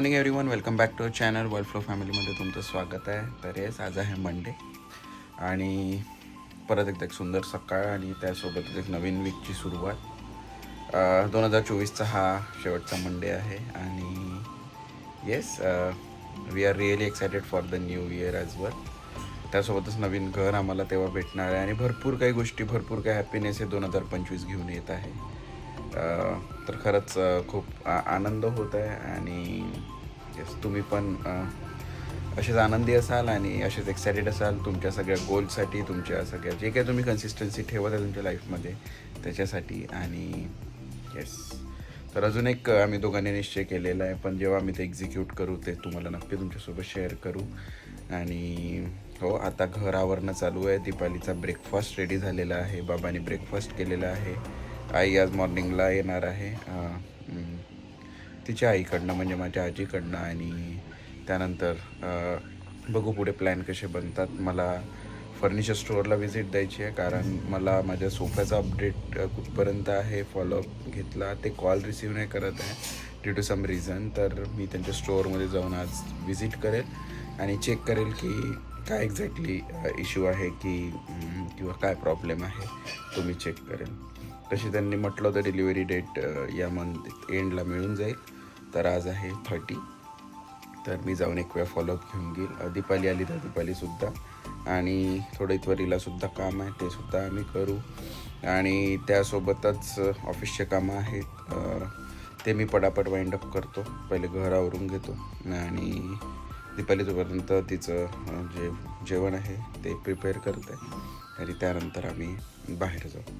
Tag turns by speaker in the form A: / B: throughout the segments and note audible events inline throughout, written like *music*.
A: Morning everyone welcome back to channel world flow फॅमिलीमध्ये तुमचं स्वागत आहे. तर येस आज आहे मंडे आणि परत एकदा एक सुंदर सकाळ आणि त्यासोबतच एक नवीन वीकची सुरुवात. दोन हजार चोवीसचा हा शेवटचा मंडे आहे. आणि yes we are really excited for the new year as well त्यासोबतच नवीन घर आम्हाला तेव्हा भेटणार आहे. आणि भरपूर काही गोष्टी भरपूर काही हॅपीनेस हे दोन हजार पंचवीस घेऊन येत आहे. तर खरंच खूप आ- आनंद होत आहे. आणि येस तुम्ही पण असेच आनंदी असाल आणि असेच एक्सायटेड असाल तुमच्या सगळ्या गोलसाठी तुमच्या सगळ्या जे काही तुम्ही कन्सिस्टन्सी ठेवत आहे तुमच्या लाईफमध्ये त्याच्यासाठी आणि येस तर अजून एक आम्ही दोघांनी निश्चय केलेला आहे पण जेव्हा आम्ही ते एक्झिक्यूट करू ते तुम्हाला नक्की तुमच्यासोबत शेअर करू. आणि हो आता घर आवरणं चालू आहे. दीपालीचा ब्रेकफास्ट रेडी झालेला आहे. बाबांनी ब्रेकफास्ट केलेला आहे. आई आज मॉर्निंगला येणार आहे. तिच्या आईकडनं म्हणजे माझ्या आजीकडनं आणि त्यानंतर बघू पुढे प्लॅन कसे बनतात. मला फर्निचर स्टोअरला व्हिजिट द्यायची आहे कारण मला माझ्या सोफ्याचा अपडेट कुठपर्यंत आहे फॉलोअप घेतला ते कॉल रिसीव नाही करत आहे ड्यू टू सम रिझन तर मी त्यांच्या स्टोअरमध्ये जाऊन आज व्हिजिट करेल आणि चेक करेल की काय एक्झॅक्टली इश्यू आहे की किंवा काय प्रॉब्लेम आहे. तो मी चेक करेल. तशी त्यांनी म्हटलं होतं डिलिव्हरी डेट या मंथ एंडला मिळून जाईल. तर आज आहे थर्टी. तर मी जाऊन एक वेळा फॉलोअप घेऊन घेईल. दीपाली आली तर दीपालीसुद्धा आणि थोडं त्वरीलासुद्धा काम आहे ते सुद्धा आम्ही करू. आणि त्यासोबतच ऑफिसचे कामं आहेत. ते मी पटापट वाइंड अप करतो. पहिले घर आवरून घेतो. आणि दीपाली जोपर्यंत तिचं जे जेवण आहे ते प्रिपेअर करते. आणि त्यानंतर आम्ही बाहेर जाऊ.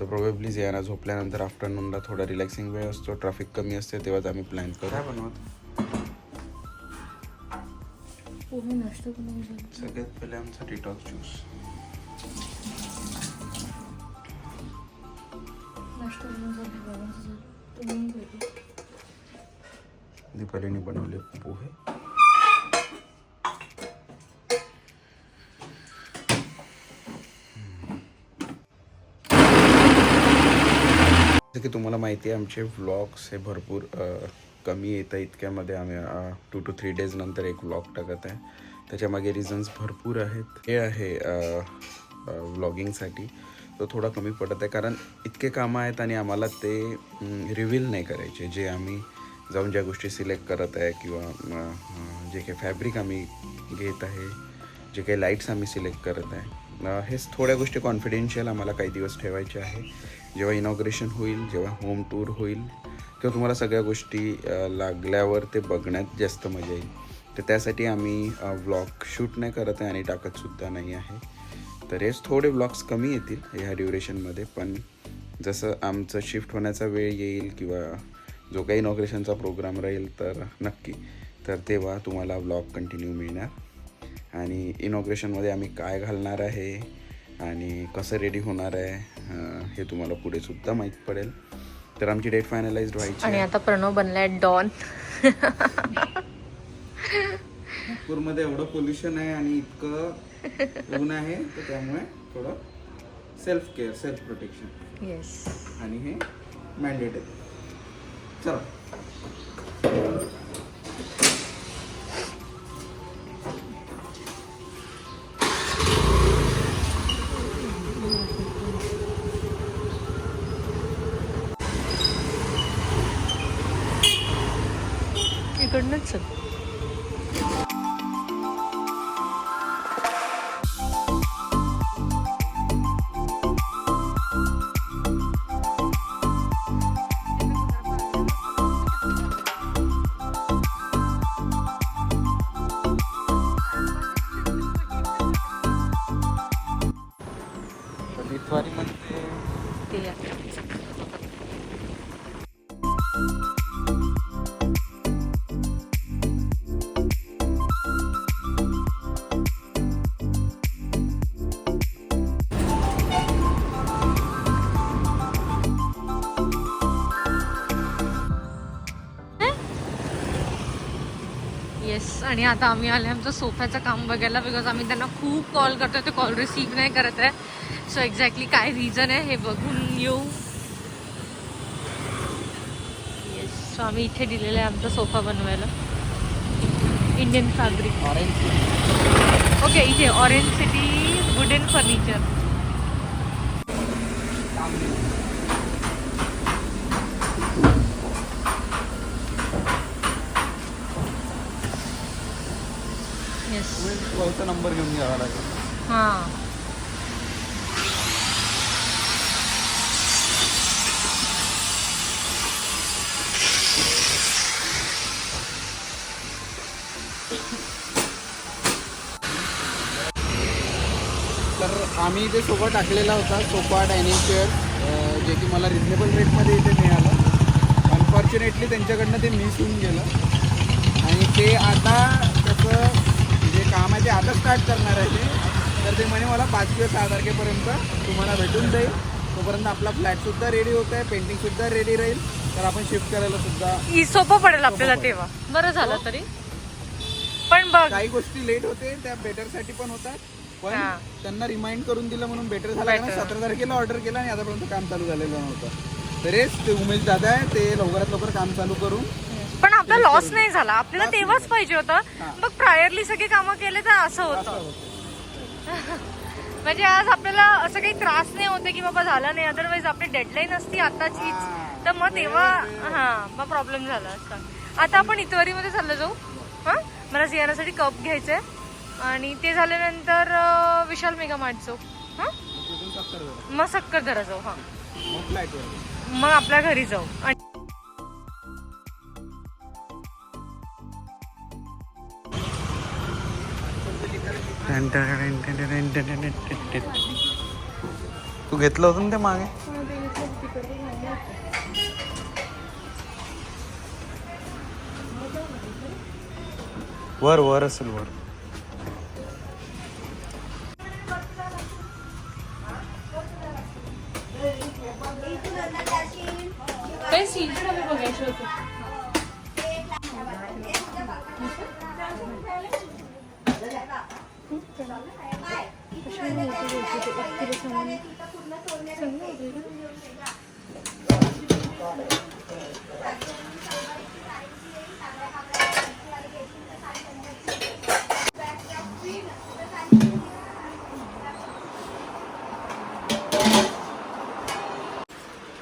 A: तर प्रोबेबली जियाना झोपल्यानंतर आफ्टरनूनला थोडा रिलॅक्सिंग वेळ असतो ट्रॅफिक कमी असते तेव्हाच आम्ही प्लॅन करू. काय बनवत?
B: पोहे नाश्ता करून झालं.
A: सगळ्यात पहिले आमचा डिटॉक्स ज्यूस. दीपालीने बनवले पोहे. जसं की तुम्हाला माहिती आहे आमचे व्लॉग्स हे भरपूर कमी येतं. इतक्यामध्ये आम्ही टू टू थ्री डेज नंतर एक व्लॉग टाकत आहे. त्याच्यामागे रिझन्स भरपूर आहेत. हे आहे व्लॉगिंगसाठी तो थोडा कमी पडत आहे. कारण इतके कामं आहेत आणि आम्हाला ते रिव्हील नाही करायचे. जे आम्ही जाऊन ज्या गोष्टी सिलेक्ट करत आहे किंवा जे काही फॅब्रिक आम्ही घेत आहे जे काही लाईट्स आम्ही सिलेक्ट करत आहे हेच थोड्या गोष्टी कॉन्फिडेन्शियल आम्हाला काही दिवस ठेवायचे आहे. जेव्हा इनॉग्रेशन होईल जेव्हा होम टूर होईल तेव्हा तुम्हाला सगळ्या गोष्टी लागल्यावर ते बघण्यात जास्त मजा येईल. तर त्यासाठी आम्ही व्लॉग शूट नाही करत आहे आणि टाकतसुद्धा नाही आहे. तर हेच थोडे व्लॉग्स कमी येतील ह्या ड्युरेशनमध्ये पण जसं आमचं शिफ्ट होण्याचा वेळ येईल किंवा जो काही इनॉग्रेशनचा प्रोग्राम राहील तर नक्की. तर तेव्हा तुम्हाला व्लॉग कंटिन्यू मिळणार. आणि इनॉग्रेशनमध्ये आम्ही काय घालणार आहे? आणि कसं रेडी होणार आहे हे तुम्हाला पुढे सुद्धा माहीत पडेल. तर आमची डेट फायनलाइज व्हायची
B: आणि आता प्रणव बनलाय डॉन.
A: नागपूरमध्ये एवढं पोल्युशन आहे आणि इतकं ऊन आहे तर त्यामुळे थोडं self care self protection
B: yes
A: आणि हे मॅन्डेट आहे. चला.
B: इकडनंच चल
A: तर
B: आणि आता आम्ही आले आमचं सोफ्याचं काम बघायला बिकॉज आम्ही त्यांना खूप कॉल करतोय ते कॉल रिसीव्ह नाही करत आहे. सो एक्झॅक्टली काय रिझन आहे हे बघून येऊ. येस सो आम्ही इथे दिलेलं आहे आमचा सोफा बनवायला. इंडियन फॅब्रिक ओके इथे ऑरेंज सिटी वुडन फर्निचर
A: वरचा नंबर घेऊन घ्यावा लागेल.
B: हां.
A: तर आम्ही इथे सोफा टाकलेला होता सोफा डायनिंग चेअर जे की मला रिजनेबल रेटमध्ये इथे मिळालं. अनफॉर्च्युनेटली त्यांच्याकडनं ते मिस होऊन गेलं. आणि ते आता काम आहे ते आता स्टार्ट करणार आहे ते. तर ते म्हणे मला पाच किंवा सहा तारखेपर्यंत तुम्हाला भेटून जाईल तोपर्यंत आपला फ्लॅटसुद्धा रेडी होत आहे पेंटिंगसुद्धा रेडी राहील. तर आपण शिफ्ट करायला सुद्धा
B: सोपं पडेल आपल्याला तेव्हा. बरं झालं तरी. पण बघ.
A: काही गोष्टी लेट होते त्या बेटरसाठी पण होतात. पण. त्यांना रिमाइंड करून दिलं म्हणून बेटर झालं कारण. सतरा तारखेला ऑर्डर केला आणि आतापर्यंत काम चालू झालेलं नव्हतं. तरीच ते उमेश दादा आहे ते लवकरात लवकर काम चालू करून
B: पण आपला लॉस नाही झाला. आपल्याला तेव्हाच पाहिजे होतं. मग प्रायरली सगळी कामं केले तर असं होतं. *laughs* म्हणजे आज आपल्याला असं काही त्रास नाही होते की बाबा झाला नाही. अदरवाईज आपली डेडलाईन असती आताचीच. तर मग तेव्हा हा मग प्रॉब्लेम झाला असता. आता आपण इतवारीमध्ये चाललो जाऊ. हा? मला सियानासाठी कप घ्यायचंय. आणि ते झाल्यानंतर विशाल मेगा मार्ट जाऊ. हा?
A: तिथून सक्कर.
B: मग सक्करदरा जाऊ हा.
A: मग
B: मग आपल्या घरी जाऊ.
A: तू घेतलं होतं ना ते मागे? वर वर असेल वर.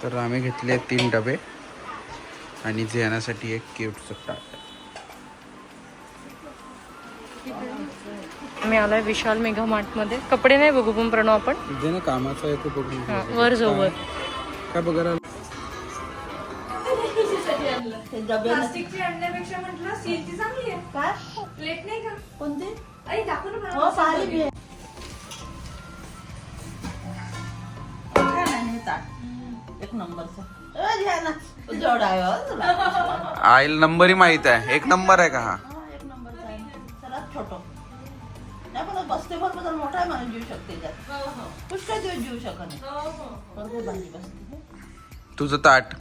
A: तर आम्ही घेतले तीन डबे आणि जेवणासाठी एक क्यूटचं ताट
B: आम्ही आलोय विशाल मेगा मार्टमध्ये. कपडे नाही बघू पण प्रणव आपण.
A: जे ना कामाचं आहे ते बघून
B: हा,
A: घ्यायचं.
B: वर जाऊ वर.
A: काय बघायला
B: प्लास्टिकची आणण्यापेक्षा म्हटलं स्टीलची चांगली आहे.
C: काय?
B: प्लेट नाही का?
C: कोणते?
B: अरे दाखव ना
C: हो पाहिली. एक नंबरचं.
A: आईल नंबरही माहीत आहे. एक नंबर आहे का हा?
C: बसते बरोबर तर मोठा आहे माणूस जीव शकते त्यात. पुष्कळ दिवस जीव शकत नाही. बरोबर भाजी बसते.
A: तुझं ताट.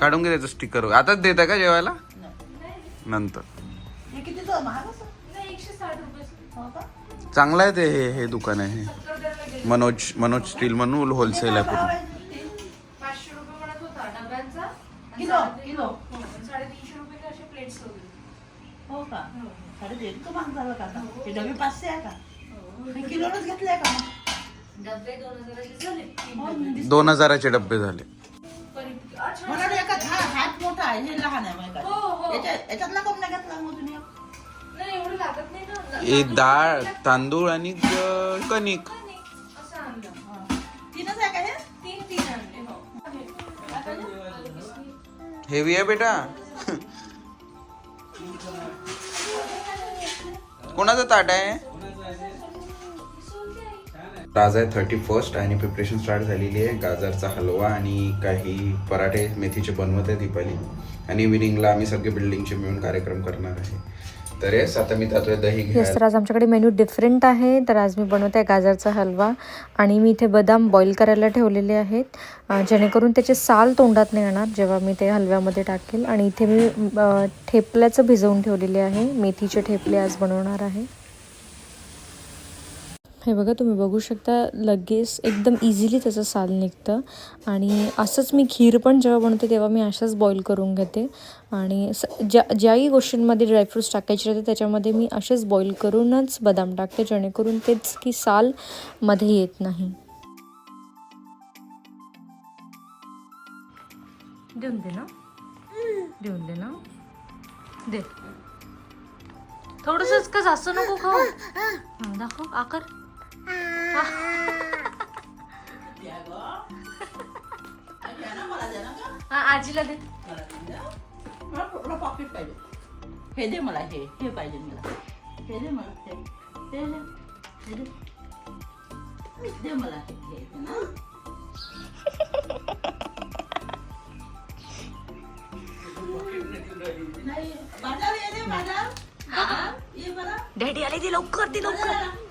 A: काढून घे त्याचं स्टिकर आताच देत का जेवायला?
C: नाही.
A: नंतर.
C: हे कितीचं महाग असं?
B: एकशे साठ रुपये.
C: हो का?
A: चांगलं आहे ते हे हे दुकान आहे. हे मनोज मनोज स्टील म्हणून होलसेल आहे पूर्ण.
B: पाचशे रुपये म्हणत होता डब्यांचा.
C: Kilo kilo.
B: साडेतीनशे रुपये असे प्लेट्स वगैरे
C: हो का? साडेतीन तो महाग झालं का आता? हे. डबे पाचशे आहे का? हे. किलोनच घेतले का मग?
B: डबे दोन हजाराचे झाले.
C: हो, दिस-
A: दोन हजाराचे डब्बे झाले.
B: पण इतके- अच्छा.
C: मला वाटलं एका हा हात मोठा आहे हे लहान आहे मग
B: हो, हो.
C: याच्या- याच्यातला कम नाही घेतला मग तुम्ही?
B: नाही एवढं लागत नाही ना.
A: हे डाळ तांदूळ आणि कणिक.
C: हा. तीनच आहे का हे?
B: हो.
A: हेवी आहे बेटा. कोणाचं ताट आहे? आज आहे थर्टी फर्स्ट आणि प्रिपरेशन स्टार्ट झालेली आहे. गाजरचा हलवा आणि काही पराठे मेथीचे बनवत आहे दीपाली. आणि इव्हिनिंगला आम्ही सगळे बिल्डिंगचे मिळून कार्यक्रम करणार आहे. तर येस आता मी जातोय दही
D: येस तर आज आमच्याकडे मेन्यू डिफरंट आहे. तर आज मी बनवते आहे गाजरचा हलवा आणि मी इथे बदाम बॉईल करायला ठेवलेले आहेत. जेणेकरून त्याचे साल तोंडात नाही येणार जेव्हा मी ते हलव्यामध्ये टाकेल. आणि इथे मी ठेपल्याचं भिजवून ठेवलेले आहे. मेथीचे ठेपले आज बनवणार आहे. हे बघा तुम्ही बघू शकता लगेच एकदम इझिली त्याचं साल निघतं. आणि असंच मी खीर पण जेव्हा बनवते तेव्हा मी अशाच बॉईल करून घेते. आणि स ज्या ज्याही गोष्टींमध्ये ड्रायफ्रूट्स टाकायचे राहते त्याच्यामध्ये मी असेच बॉईल करूनच बदाम टाकते जेणेकरून तेच की साल मध्ये येत नाही.
B: देऊन दे ना. देऊन दे ना. दे. थोडस का जास्त नको खाऊ? दाखव आकार. *laughs* हा, आजीला दे.
C: मला पॉकेट पाहिजे हे दे मला हे हे पाहिजे मला. हे दे मला हे हे दे हे दे. मला हे ना.
B: डॅडी आले ते लवकर ते लवकर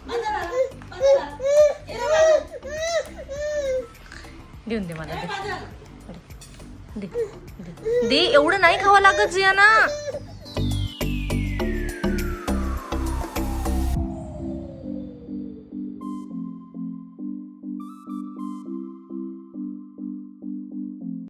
C: बाजार आला बाजार आला ये रे बाजार
B: देऊन दे मला दे. दे एवढं नाही खावं लागत जिया ना